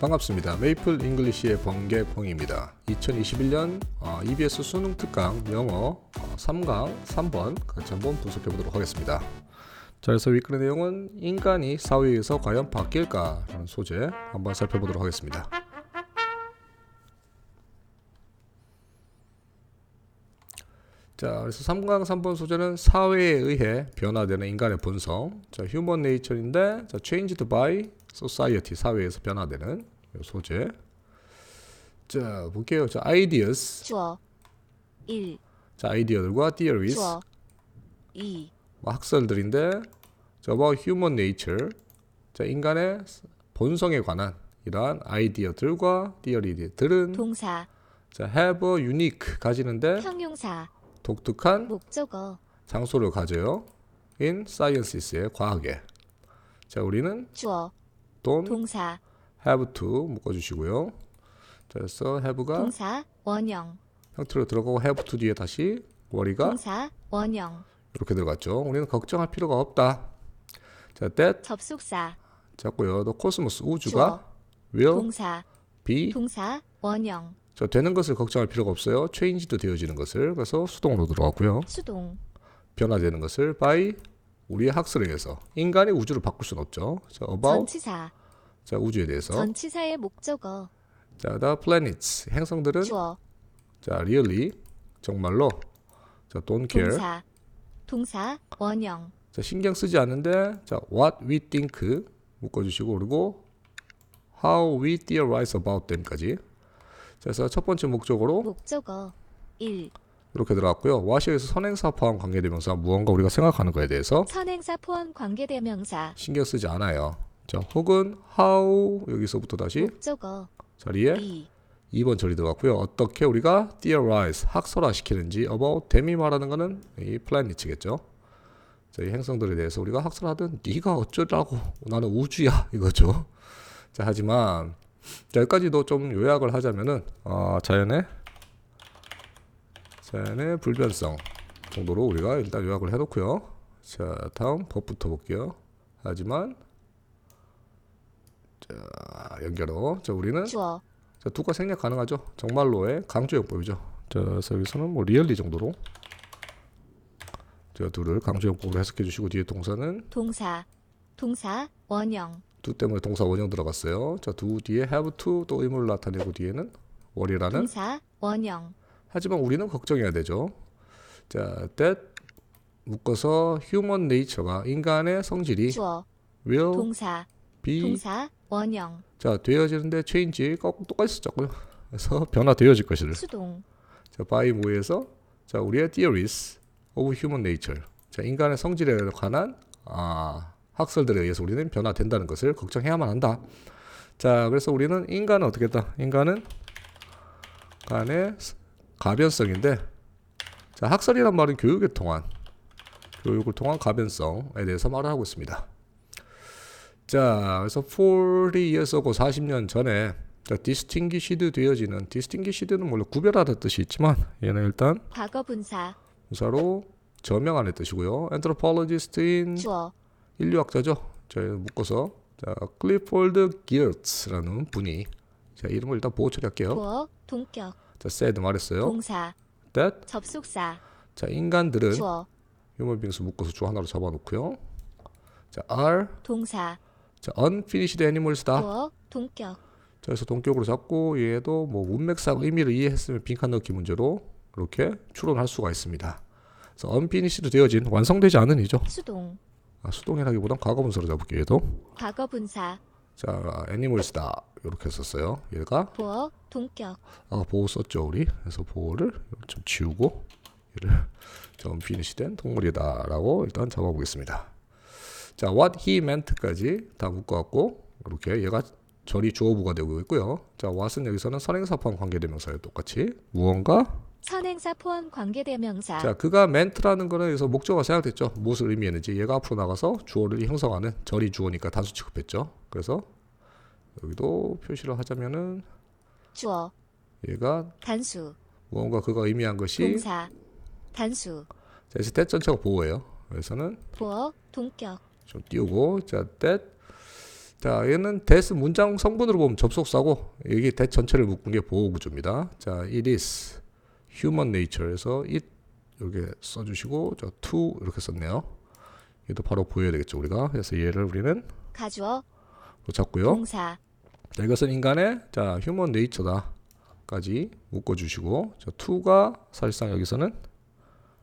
반갑습니다. 메이플 잉글리시의 번개봉입니다. 2021년 어, EBS 수능 특강 영어 어, 3강 3번 같이 한번 분석해 보도록 하겠습니다. 자, 그래서 위클의 내용은 인간이 사회에서 과연 바뀔까라는 소재 한번 살펴보도록 하겠습니다. 자, 그래서 3강 3번 소재는 사회에 의해 변화되는 인간의 본성. 자, 휴먼 네이처인데 자, changed by society 사회에서 변화되는 요 소재. 자, 볼게요. 자, ideas. 주어 1. 자, 아이디어들과 theories. 주어 2. 뭐 학설들인데 자, about human nature. 자, 인간의 본성에 관한 이러한 아이디어들과 theory들은 동사 자, have a unique 가지는데 형용사 독특한 목적어 장소를 가져요. in sciences의 과학에. 자, 우리는 주어 don't 동사 have to 묶어주시고요. 자, 그래서 have가 동사 원형 형태로 들어가고 have to 뒤에 다시 worry가 동사 원형 이렇게 들어갔죠. 우리는 걱정할 필요가 없다. 자, that 접속사 잡고요. the cosmos 우주가 will 동사 be 동사 원형 자, 되는 것을 걱정할 필요가 없어요. changed 되어지는 것을 그래서 수동으로 들어갔고요. 수동 변화되는 것을 by 우리의 학설에 의해서 인간이 우주를 바꿀 수는 없죠. 자, about 전치사. 자 우주에 대해서. 전치사의 목적어. 자 the planets 행성들은 주어. 자 really 정말로. 자 don't care. 동사. 동사 원형. 자 신경 쓰지 않는데 자 what we think 묶어주시고 그리고 how we theorize about them까지. 자, 그래서 첫 번째 목적으로 목적어. 1. 이렇게 들어갔고요 what에서 선행사 포함 관계대명사 무언가 우리가 생각하는 거에 대해서 선행사 포함 관계대명사 신경 쓰지 않아요 자 혹은 how 여기서부터 다시 목적어 자리에 2. 2번 처리 들어갔고요. 어떻게 우리가 theorize 학설화 시키는지 about them이 말하는 거는 이 planets겠죠. 자, 이 행성들에 대해서 우리가 학설하든 네가 어쩌라고 나는 우주야 이거죠. 자, 하지만 자, 여기까지도 좀 요약을 하자면은 어, 자연의 자연의 불변성 정도로 우리가 일단 요약을 해놓고요. 자, 다음 법부터 볼게요. 하지만 자, 연결어. 자, 우리는 주어 자, 두가 생략 가능하죠. 정말로의 강조용법이죠. 자, 여기서는 뭐 리얼리 정도로 제가 두를 강조용법으로 해석해 주시고 뒤에 동사는 동사 동사 원형 두 때문에 동사 원형 들어갔어요. 자, 두 뒤에 have to 또 의무를 나타내고 뒤에는 worry라는 동사 원형 하지만 우리는 걱정해야 되죠. 자, that 묶어서 human nature가 인간의 성질이 주어 will 동사 be 동사 원형 자, 되어지는데 change 꼭 똑같이 썼고요. 그래서 변화되어질 것을 수동 자, by 뭐에서 자, 우리의 theories of human nature. 자, 인간의 성질에 관한 아, 학설들에 의해서 우리는 변화된다는 것을 걱정해야만 한다. 자, 그래서 우리는 인간은 어떻게 했다? 인간은 간의 가변성인데 자, 학설이란 말은 교육에 통한 교육을 통한 가변성에 대해서 말을 하고 있습니다. 자, 그래서 40 years ago 40년 전에 자, distinguished 되어지는 distinguished는 물론 구별하다 뜻이 있지만 얘는 일단 과거 분사 부사로 저명하는 뜻이고요. anthropologist인 주어 인류학자죠. 자, 묶어서 자, 클리포드 기어츠라는 분이 자, 이름을 일단 보호 처리할게요. 보어 동격 자, said 말했어요. 동사 that 접속사 자, 인간들은 주어 휴먼 빙수 묶어서 주 하나로 잡아 놓고요. 자, are 동사 자, unfinished animals다. 보어 동격 자, 그래서 동격으로 잡고 얘도 뭐 문맥상 의미를 이해했으면 빈칸 넣기 문제로 이렇게 추론할 수가 있습니다. 그래서 unfinished 되어진 완성되지 않은 이죠. 수동 아, 수동이라기보단 과거 분사로 잡을게요. 얘도. 과거 분사 자, animals다 이렇게 썼어요. 얘가 보어 동격 아까 보호 썼죠 우리. 그래서 보호를 좀 지우고 얘를 좀 unfinish된 동물이다 라고 일단 잡아보겠습니다. 자, what he meant까지 다 묶어갖고 이렇게 얘가 절이 주어부가 되고 있고요. 자, what은 여기서는 선행사 포함 관계대명사예요. 똑같이 무언가. 선행사 포함 관계대명사 자, 그가 meant라는 거는 여기서 목적어가 생략됐죠. 무엇을 의미했는지 얘가 앞으로 나가서 주어를 형성하는 절이 주어니까 단수 취급했죠. 그래서 여기도 표시를 하자면은 주어 얘가 단수 무언가 그가 의미한 것이 동사 단수 자, 그래서 that 전체가 보호예요. 그래서는 보어 동격 좀 띄우고 자 that 자, 얘는 that 문장 성분으로 보면 접속사고 여기 that 전체를 묶은 게 보호 구조입니다. 자, it is human nature에서 it 이렇게 써주시고 저 to 이렇게 썼네요. 얘도 바로 보여야 되겠죠 우리가. 그래서 얘를 우리는 가주어, 놓쳤고요. 동사, 자, 이것은 인간의 자 휴먼 네이처다까지 묶어주시고 저 to가 사실상 여기서는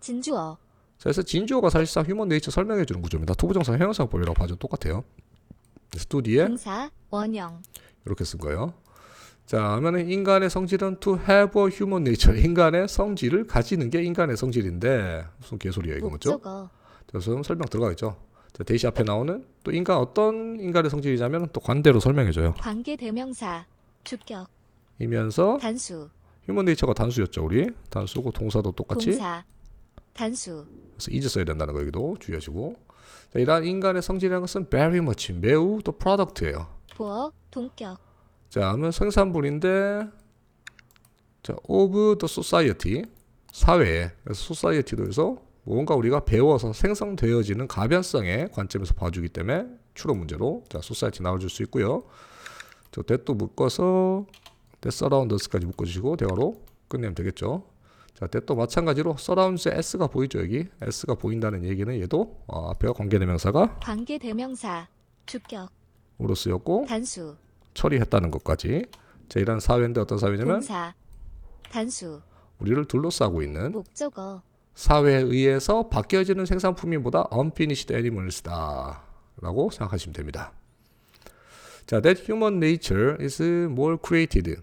진주어, 자, 그래서 진주어가 사실상 휴먼 네이처 설명해 주는 구조입니다. 투부정사 형용사 법이라고 봐도 똑같아요. 그래서 to 뒤에 동사, 원형, 이렇게 쓴 거예요. 자, 하면은 인간의 성질은 to have a human nature. 인간의 성질을 가지는 게 인간의 성질인데 무슨 개소리야 이거 뭐죠? 목적어, 자, 그럼 설명 들어가겠죠. 자, 대시 앞에 나오는 또 인간 어떤 인간의 성질이냐면 또 관대로 설명해 줘요. 관계 대명사, 주격, 이면서 단수, 휴먼 네이처가 단수였죠, 우리. 단수고 동사도 똑같이. 동사, 단수, 그래서 is 써야 된다는 거 여기도 주의하시고. 자, 이러한 인간의 성질이라는 것은 very much 매우 또 product예요. 보어, 동격, 자, 하면 생산물인데 자, of the society 사회에 그래서 society도 해서 뭔가 우리가 배워서 생성되어지는 가변성의 관점에서 봐주기 때문에 추론 문제로 자, society 나와줄 수 있고요. 저 that도 묶어서 us까지 묶어주시고 대화로 끝내면 되겠죠. 자, that도 마찬가지로 surrounds에 s가 보이죠 여기 s가 보인다는 얘기는 얘도 어, 앞에가 관계대명사가 관계대명사, 주격, 으로 쓰였고 단수, 처리했다는 것까지. 자, 이런 사회인데 어떤 사회냐면 동사, 단수, 우리를 둘러싸고 있는 목적어, 사회에 의해서 바뀌어지는 생산품이 보다 unfinished animals다 라고 생각하시면 됩니다. 자, that human nature is more created.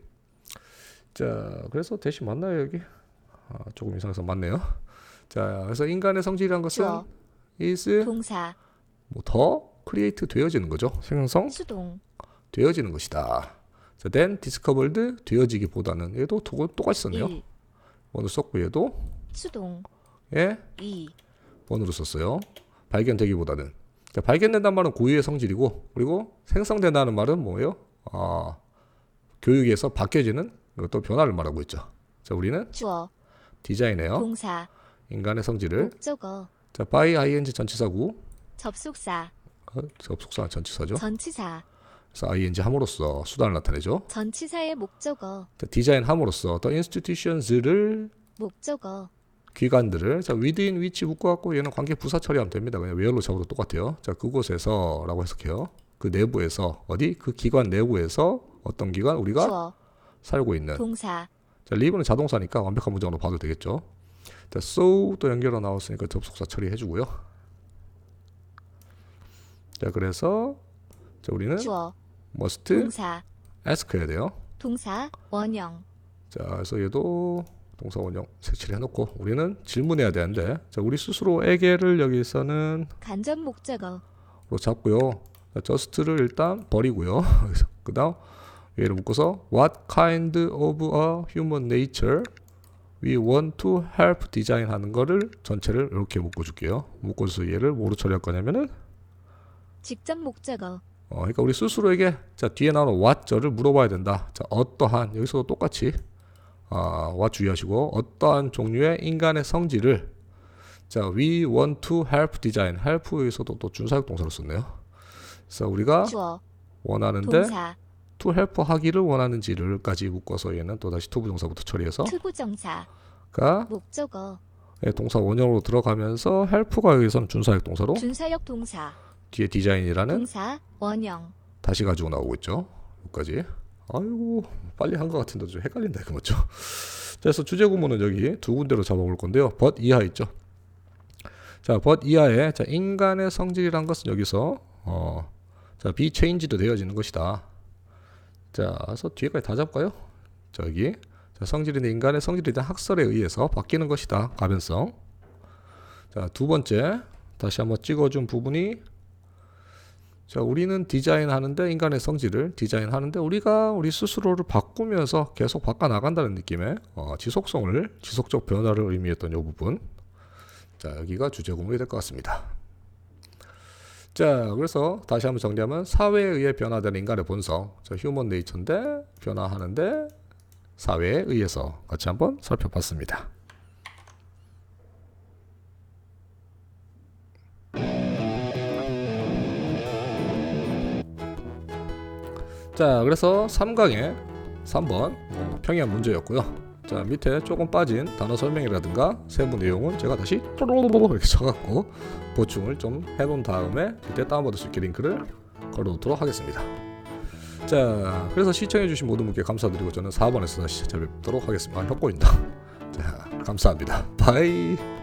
자, 그래서 대신 맞나요, 여기? 아, 조금 이상해서 맞네요. 자, 그래서 인간의 성질이란 것은 is 동사, 뭐더 create 되어지는 거죠. 생성 수동, 되어지는 것이다. 자, then discovered 되어지기보다는 얘도 도- 똑같이 썼네요. 1, 원을 썼고 얘도 수동, 예, 2, 번으로 썼어요. 발견되기보다는. 자, 발견된다는 말은 고유의 성질이고, 그리고 생성된다는 말은 뭐예요? 아, 교육에서 바뀌어지는 또 변화를 말하고 있죠. 자, 우리는 주어, 디자인해요. 동사, 인간의 성질을. 목적어, 자, by ing 전치사구. 접속사, 어, 접속사 전치사죠. 전치사, 그래서 ing 함으로써 수단을 나타내죠. 전치사의 목적어, 자, 디자인 함으로써 the institutions를 목적어, 기관들을 자 within which 묶어갖고 얘는 관계 부사 처리하면 됩니다. 그냥 where로 잡아도 똑같아요. 자 그곳에서라고 해석해요. 그 내부에서 어디 그 기관 내부에서 어떤 기관 우리가 주어, 살고 있는 동사, 자 live는 자동사니까 완벽한 문장으로 봐도 되겠죠. 자 so 또 연결로 나왔으니까 접속사 처리해주고요. 자 그래서 자 우리는 주어, must 동사, ask 해야 돼요. 동사, 원형, 자, 그래서 얘도 동사 원형 색칠해 놓고 우리는 질문해야 되는데 자, 우리 스스로에게를 여기서는 간접 목적어, 로 잡고요. 자, just를 일단 버리고요. 그래서 그다음 얘를 묶어서 what kind of a human nature we want to help design 하는 거를 전체를 이렇게 묶어 줄게요. 묶어 서 얘를 뭐로 처리할 거냐면은 직접 목적어, 어, 그러니까 우리 스스로에게 자 뒤에 나오는 what절을 물어봐야 된다. 자 어떠한 여기서도 똑같이 아, what 주의하시고 어떠한 종류의 인간의 성질을 자 we want to help design help에서도 또 준사역 동사를 썼네요. 그래서 우리가 원하는데 동사, to help 하기를 원하는지를까지 묶어서 얘는 또 다시 to 부정사부터 처리해서 투부정사, 가 목적어, 예, 동사 원형으로 들어가면서 help가 여기서는 준사역 동사로 준사역 동사, 뒤에 디자인이라는 동사, 원형, 다시 가지고 나오고 있죠. 여기까지. 아이고 빨리 한 것 같은데 좀 헷갈린다 이거 맞죠? 자, 그래서 주제 구문은 여기 두 군데로 잡아볼 건데요. but 이하 있죠. 자, but 이하에 자 인간의 성질이란 것은 여기서 어, 자 be changed 되어지는 것이다. 자, 그래서 뒤에까지 다 잡을까요? 저기 자, 성질인데 인간의 성질에 대한 학설에 의해서 바뀌는 것이다. 가변성. 자, 두 번째 다시 한번 찍어준 부분이 자, 우리는 디자인하는데 인간의 성질을 디자인하는데 우리가 우리 스스로를 바꾸면서 계속 바꿔 나간다는 느낌의 어, 지속성을 지속적 변화를 의미했던 이 부분. 자, 여기가 주제 구문이 될 것 같습니다. 자, 그래서 다시 한번 정리하면 사회에 의해 변화되는 인간의 본성, 자, 휴먼 네이처인데 변화하는데 사회에 의해서 같이 한번 살펴봤습니다. 자, 그래서 3강의 3번 어, 평이한 문제였고요. 자, 밑에 조금 빠진 단어 설명이라든가 세부 내용은 제가 다시 이렇게 쳐갖고 보충을 좀 해놓은 다음에 그때 다운받을 수 있게 링크를 걸어놓도록 하겠습니다. 자, 그래서 시청해주신 모든 분께 감사드리고 저는 4번에서 다시 찾아뵙도록 하겠습니다. 아, 혀 꼬인다. 자, 감사합니다. 바이.